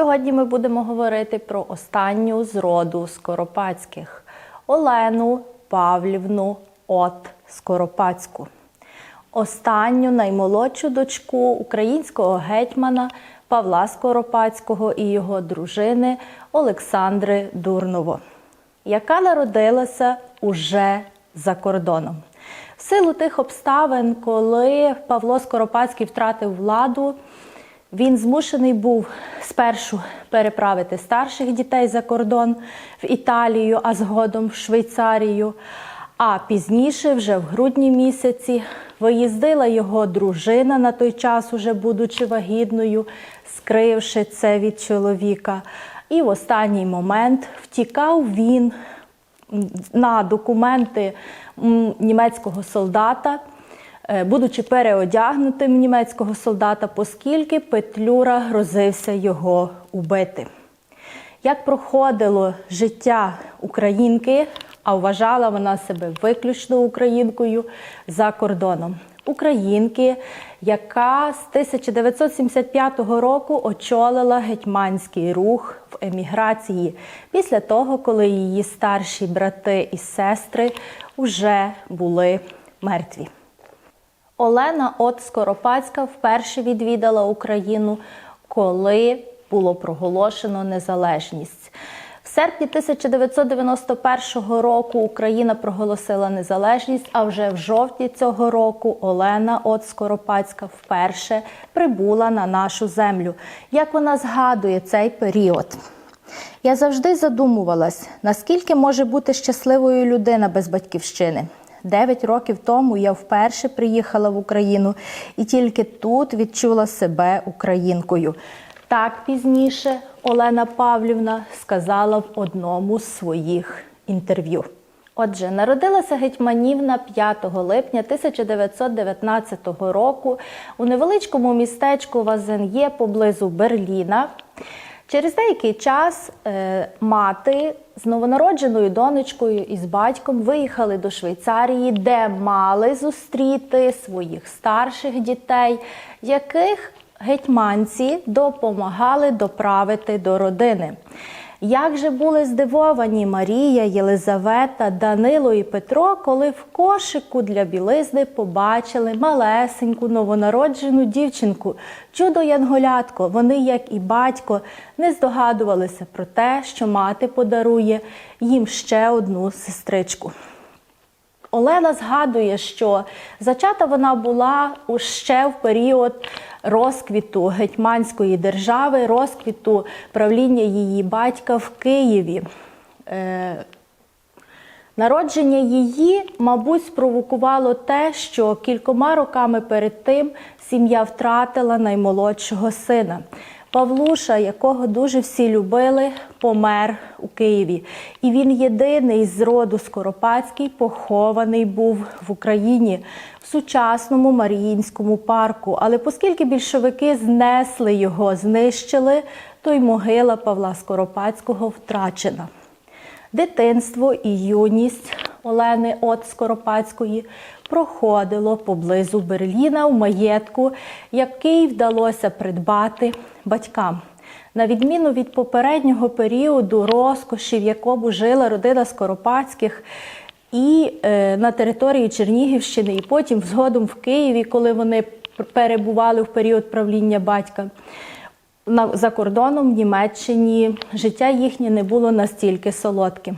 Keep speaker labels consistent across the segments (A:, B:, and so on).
A: Сьогодні ми будемо говорити про останню з роду Скоропадських Олену Павлівну От Скоропадську. Останню наймолодшу дочку українського гетьмана Павла Скоропадського і його дружини Олександри Дурново, яка народилася уже за кордоном. В силу тих обставин, коли Павло Скоропадський втратив владу, він змушений був спершу переправити старших дітей за кордон в Італію, а згодом в Швейцарію. А пізніше, вже в грудні місяці, виїздила його дружина на той час, уже будучи вагітною, скривши це від чоловіка. І в останній момент втікав він на документи німецького солдата, будучи переодягнутим німецького солдата, оскільки Петлюра грозився його убити. Як проходило життя українки, а вважала вона себе виключно українкою за кордоном. Українки, яка з 1975 року очолила гетьманський рух в еміграції після того, коли її старші брати і сестри вже були мертві. Олена От Скоропадська вперше відвідала Україну, коли було проголошено незалежність. В серпні 1991 року Україна проголосила незалежність, а вже в жовтні цього року Олена От Скоропадська вперше прибула на нашу землю. Як вона згадує цей період? Я завжди задумувалась, наскільки може бути щасливою людина без батьківщини. Дев'ять років тому я вперше приїхала в Україну і тільки тут відчула себе українкою. Так пізніше Олена Павлівна сказала в одному з своїх інтерв'ю. Отже, народилася Гетьманівна 5 липня 1919 року у невеличкому містечку Вазен'є поблизу Берліна. Через деякий час е, мати з новонародженою донечкою і з батьком виїхали до Швейцарії, де мали зустріти своїх старших дітей, яких гетьманці допомагали доправити до родини. Як же були здивовані Марія, Єлизавета, Данило і Петро, коли в кошику для білизни побачили малесеньку новонароджену дівчинку, чудо янголятко. Вони, як і батько, не здогадувалися про те, що мати подарує їм ще одну сестричку. Олена згадує, що зачата вона була ще в період розквіту гетьманської держави, розквіту правління її батька в Києві. Е, Народження її, мабуть, спровокувало те, що кількома роками перед тим сім'я втратила наймолодшого сина. Павлуша, якого дуже всі любили, помер у Києві. І він єдиний з роду Скоропадський похований був в Україні в сучасному Маріїнському парку. Але оскільки більшовики знесли його, знищили, то й могила Павла Скоропадського втрачена. Дитинство і юність Олени От Скоропадської проходило поблизу Берліна в маєтку, який вдалося придбати батькам. На відміну від попереднього періоду розкоші, в якому жила родина Скоропадських, і е, на території Чернігівщини, і потім згодом в Києві, коли вони перебували в період правління батька. На, за кордоном в Німеччині життя їхнє не було настільки солодким.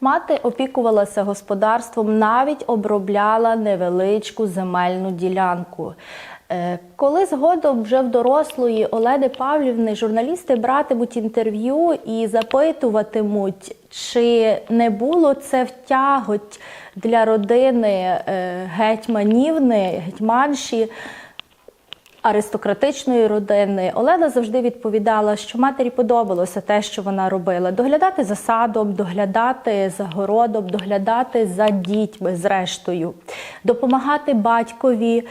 A: Мати опікувалася господарством, навіть обробляла невеличку земельну ділянку. Е, Коли згодом вже в дорослої Олени Павлівни журналісти братимуть інтерв'ю і запитуватимуть, чи не було це втяготь для родини е, гетьманівни, гетьманші аристократичної родини, Олена завжди відповідала, що матері подобалося те, що вона робила: доглядати за садом, доглядати за городом, доглядати за дітьми, зрештою, допомагати батькові.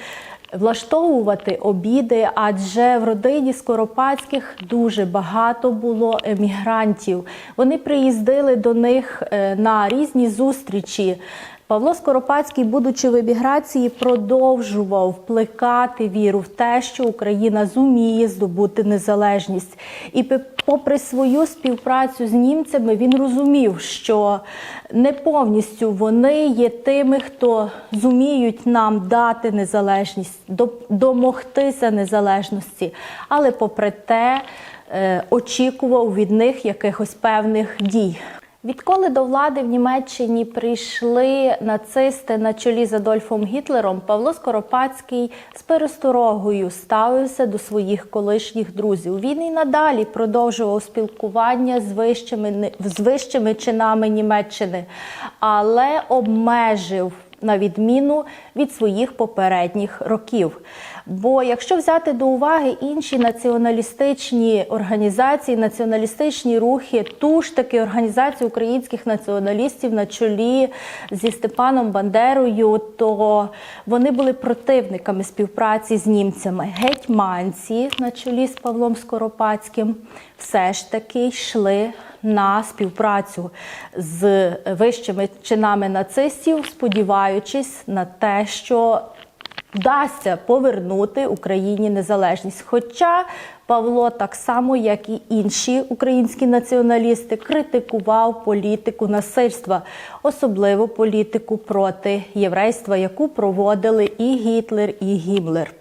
A: Влаштовувати обіди, адже в родині Скоропадських дуже багато було емігрантів. Вони приїздили до них е, на різні зустрічі Павло Скоропадський, будучи в еміграції, продовжував плекати віру в те, що Україна зуміє здобути незалежність. І попри свою співпрацю з німцями, він розумів, що не повністю вони є тими, хто зуміють нам дати незалежність, домогтися незалежності. Але попри те, е, очікував від них якихось певних дій. Відколи до влади в Німеччині прийшли нацисти на чолі з Адольфом Гітлером, Павло Скоропадський з пересторогою ставився до своїх колишніх друзів. Він і надалі продовжував спілкування з вищими, з вищими чинами Німеччини, але обмежив на відміну від своїх попередніх років. Бо якщо взяти до уваги інші націоналістичні організації, націоналістичні рухи, ту ж таки організацію українських націоналістів на чолі зі Степаном Бандерою, то вони були противниками співпраці з німцями. Гетьманці на чолі з Павлом Скоропадським все ж таки йшли на співпрацю з вищими чинами нацистів, сподіваючись на те, що вдасться повернути Україні незалежність. Хоча Павло, так само як і інші українські націоналісти, критикував політику насильства, особливо політику проти єврейства, яку проводили і Гітлер, і Гімлер.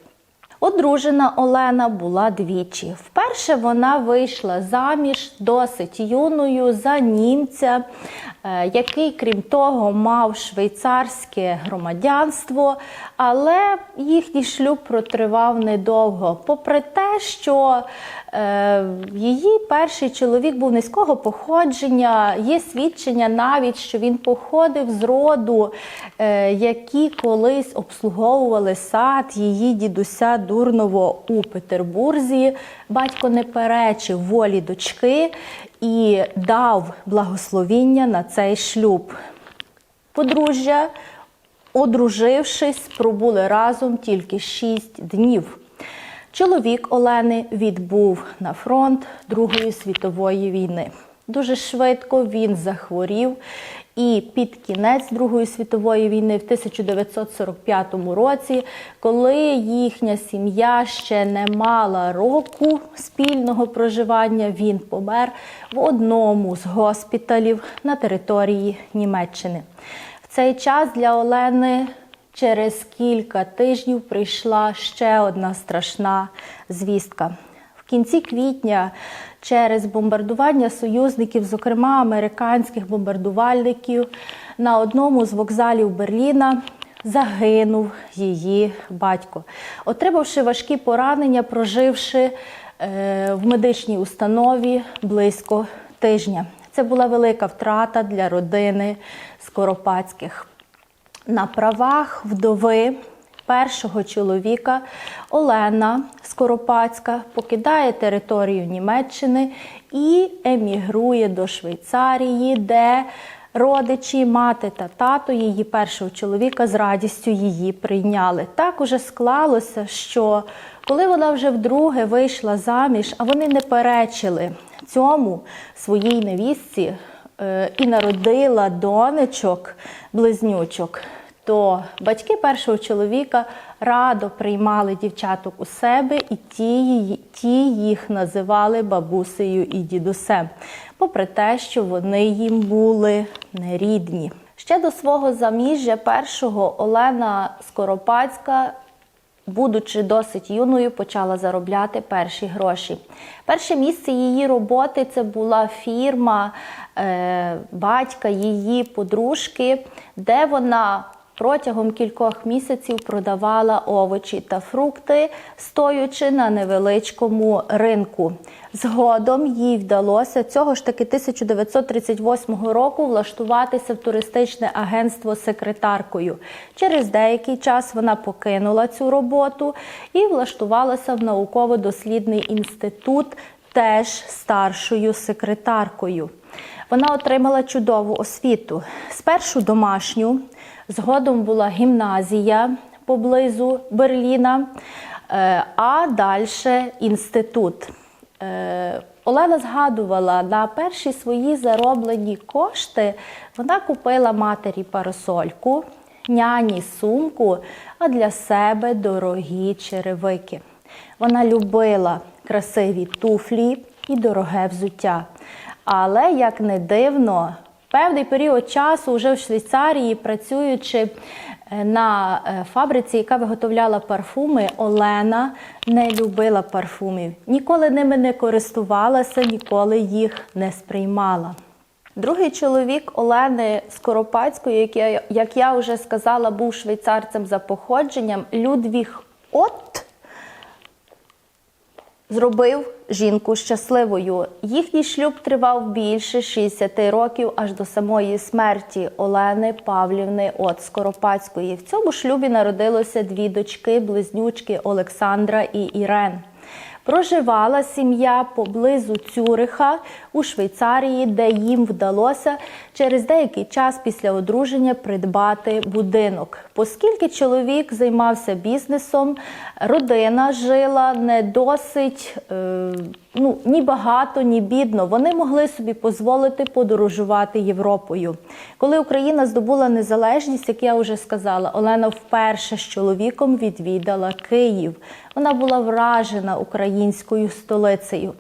A: Одружена Олена була двічі. Вперше вона вийшла заміж досить юною за німця, е, який, крім того, мав швейцарське громадянство, але їхній шлюб протривав недовго. Попри те, що е, її перший чоловік був низького походження, є свідчення навіть, що він походив з роду, е, які колись обслуговували сад її дідуся Дурново у Петербурзі. Батько не перечив волі дочки і дав благословіння на цей шлюб. Подружжя, одружившись, пробули разом тільки шість днів. Чоловік Олени відбув на фронт Другої світової війни. Дуже швидко він захворів, і під кінець Другої світової війни, в 1945 році, коли їхня сім'я ще не мала року спільного проживання, він помер в одному з госпіталів на території Німеччини. Цей час для Олени Через кілька тижнів прийшла ще одна страшна звістка. В кінці квітня, через бомбардування союзників, зокрема американських бомбардувальників, на одному з вокзалів Берліна загинув її батько, отримавши важкі поранення, проживши е, в медичній установі близько тижня. Це була велика втрата для родини Скоропадських. На правах вдови першого чоловіка Олена Скоропадська покидає територію Німеччини і емігрує до Швейцарії, де родичі, мати та тато її першого чоловіка з радістю її прийняли. Так уже склалося, що коли вона вже вдруге вийшла заміж, а вони не перечили цьому своїй невістці е, і народила донечок, близнючок, то батьки першого чоловіка радо приймали дівчаток у себе, і ті, ті їх називали бабусею і дідусем, попри те, що вони їм були нерідні. Ще до свого заміжжя першого Олена Скоропадська будучи досить юною, почала заробляти перші гроші. Перше місце її роботи це була фірма е, батька її подружки, де вона протягом кількох місяців продавала овочі та фрукти, стоючи на невеличкому ринку. Згодом їй вдалося цього ж таки 1938 року влаштуватися в туристичне агентство секретаркою. Через деякий час вона покинула цю роботу і влаштувалася в науково-дослідний інститут теж старшою секретаркою. Вона отримала чудову освіту. Спершу домашню, згодом була гімназія поблизу Берліна, е, а далі інститут. Е, Олена згадувала, на перші свої зароблені кошти вона купила матері парасольку, няні сумку, а для себе дорогі черевики. Вона любила красиві туфлі і дороге взуття. Але, як не дивно, певний період часу вже в Швейцарії, працюючи е, на е, фабриці, яка виготовляла парфуми, Олена не любила парфумів. Ніколи ними не користувалася, ніколи їх не сприймала. Другий чоловік Олени Скоропадської, як я, як я вже сказала, був швейцарцем за походженням, Людвіг От зробив жінку щасливою. Їхній шлюб тривав більше 60 років аж до самої смерті Олени Павлівни от Скоропадської. В цьому шлюбі народилося дві дочки, близнючки Олександра і Ірен. Проживала сім'я поблизу Цюриха у Швейцарії, де їм вдалося через деякий час після одруження придбати будинок. Оскільки чоловік займався бізнесом, родина жила не досить е, ну, ні багато, ні бідно. Вони могли собі дозволити подорожувати Європою. Коли Україна здобула незалежність, як я вже сказала, Олена вперше з чоловіком відвідала Київ. Вона була вражена українською столицею.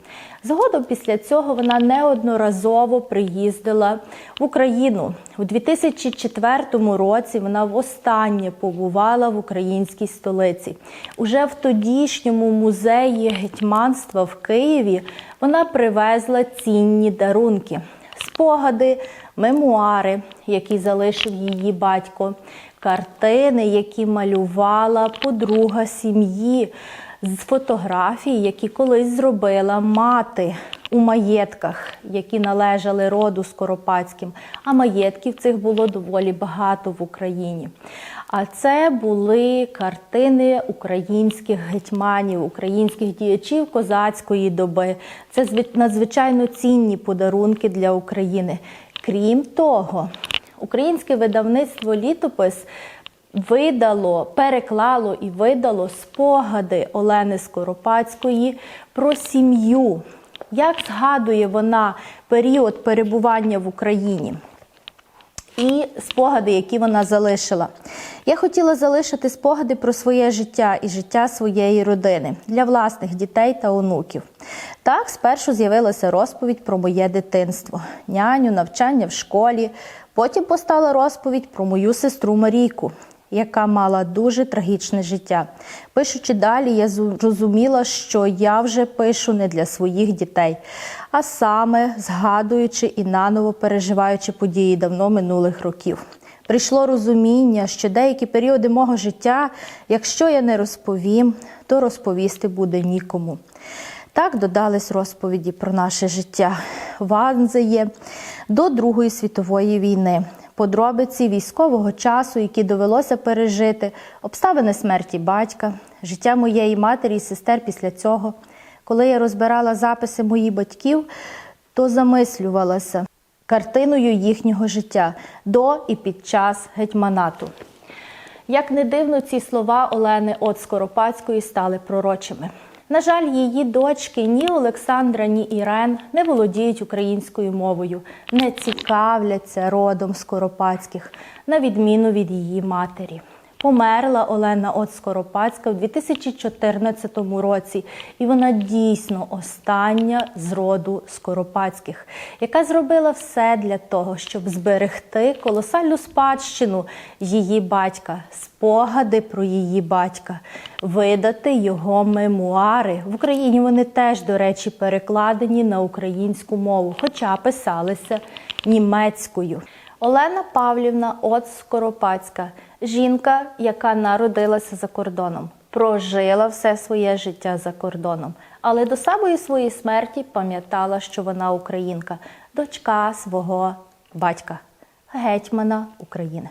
A: Згодом після цього вона неодноразово приїздила в Україну. У 2004 році вона востаннє побувала в українській столиці. Уже в тодішньому музеї гетьманства в Києві вона привезла цінні дарунки, спогади, мемуари, які залишив її батько, картини, які малювала подруга сім'ї з фотографій, які колись зробила мати у маєтках, які належали роду Скоропадським. А маєтків цих було доволі багато в Україні. А це були картини українських гетьманів, українських діячів козацької доби. Це надзвичайно цінні подарунки для України. Крім того, українське видавництво літопис видало, переклало і видало спогади Олени Скоропадської про сім'ю. Як згадує вона період перебування в Україні? і спогади, які вона залишила. Я хотіла залишити спогади про своє життя і життя своєї родини для власних дітей та онуків. Так, спершу з'явилася розповідь про моє дитинство, няню, навчання в школі. Потім постала розповідь про мою сестру Марійку, яка мала дуже трагічне життя. Пишучи далі, я зрозуміла, що я вже пишу не для своїх дітей, а саме згадуючи і наново переживаючи події давно минулих років. Прийшло розуміння, що деякі періоди мого життя, якщо я не розповім, то розповісти буде нікому. Так додались розповіді про наше життя в Анзеє до Другої світової війни, подробиці військового часу, які довелося пережити, обставини смерті батька, життя моєї матері і сестер після цього. Коли я розбирала записи моїх батьків, то замислювалася картиною їхнього життя до і під час гетьманату. Як не дивно, ці слова Олени от Скоропадської стали пророчими. На жаль, її дочки ні Олександра, ні Ірен не володіють українською мовою, не цікавляться родом Скоропадських, на відміну від її матері. Померла Олена от Скоропадська в 2014 році, і вона дійсно остання з роду Скоропадських, яка зробила все для того, щоб зберегти колосальну спадщину її батька, спогади про її батька, видати його мемуари. В Україні вони теж, до речі, перекладені на українську мову, хоча писалися німецькою. Олена Павлівна от Скоропадська, жінка, яка народилася за кордоном, прожила все своє життя за кордоном, але до самої своєї смерті пам'ятала, що вона українка, дочка свого батька, гетьмана України.